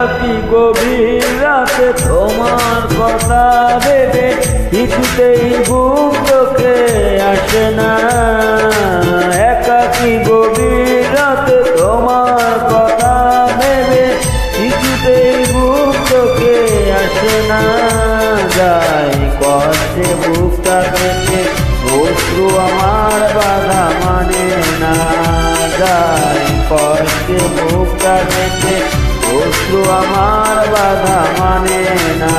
কি গভীর রাতে তোমার কথা ভেবে কিছুতেই বুক চোখে আসে না। একাকি গভীর রাতে তোমার কথা ভেবে কিছুতেই বুক চোখে আসে না। যাই কষ্টে বুকটা কেটে অশ্রু আমার বাধা মানে না। যাই কষ্টে বুকটা কেটে অশ্রু আমার বাধা মানে না।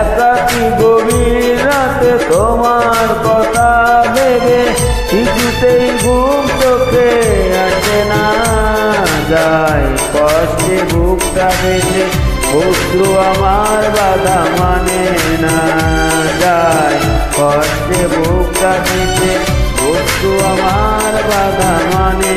একাকি গভীর রাতে তোমার কথা ভেবে কিছুতেই ঘুম চোখে আসে না। যায় কষ্টে বুকটা বেঁধে অশ্রু আমার বাধা মানে না। যায় কষ্টে বুকটা বেঁধে অশ্রু আমার বাধা মানে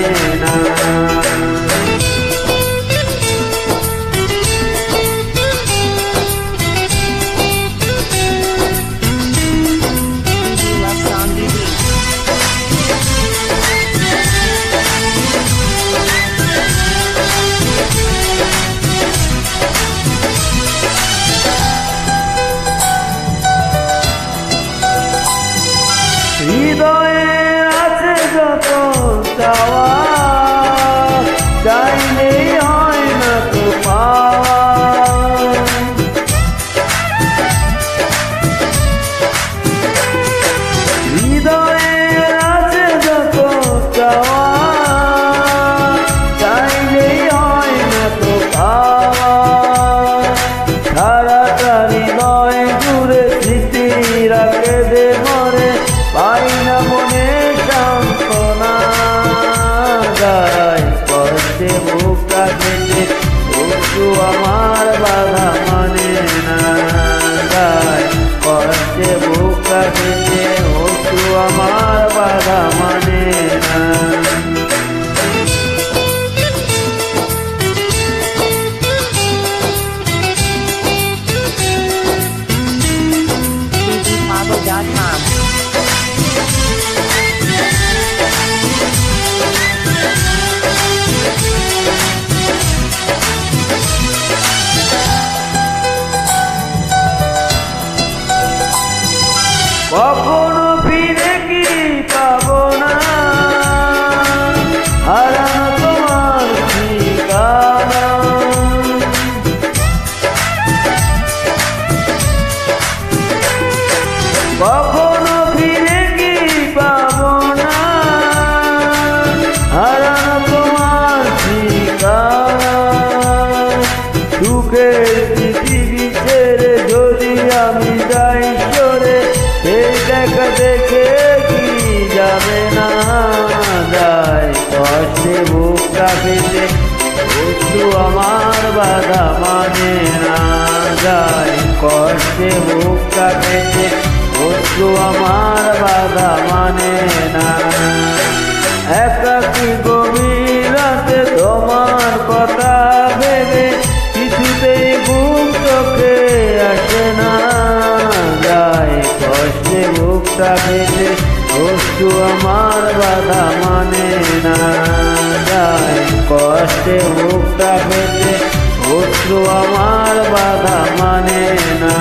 চাওয়া চাইলেই হয় না তো পাওয়া। হৃদয়ে আছে যত চাওয়া, চাইলেই হয় না তো পাওয়া। সারাটা হৃদয় বুকটা কেটে বসু আমার বাধা মানে না কষ্টে বুকটা কেটে সুখের পৃথিবী ছেড়ে যদি আমি যাই সরে সেই দেখা দেখে কি যাবে না? যায় কষ্টে বুকটা পেতে বস্তু আমার বাধা মানে না। যায় কষ্টে বুকটা পেতে বস্তু আমার বাধা মানে না। একাকি বুকটা বেঁধে বস্তু আমার বাধা মানে না যায়। কষ্টে বুকটা বেঁধে বস্তু আমার বাধা মানে না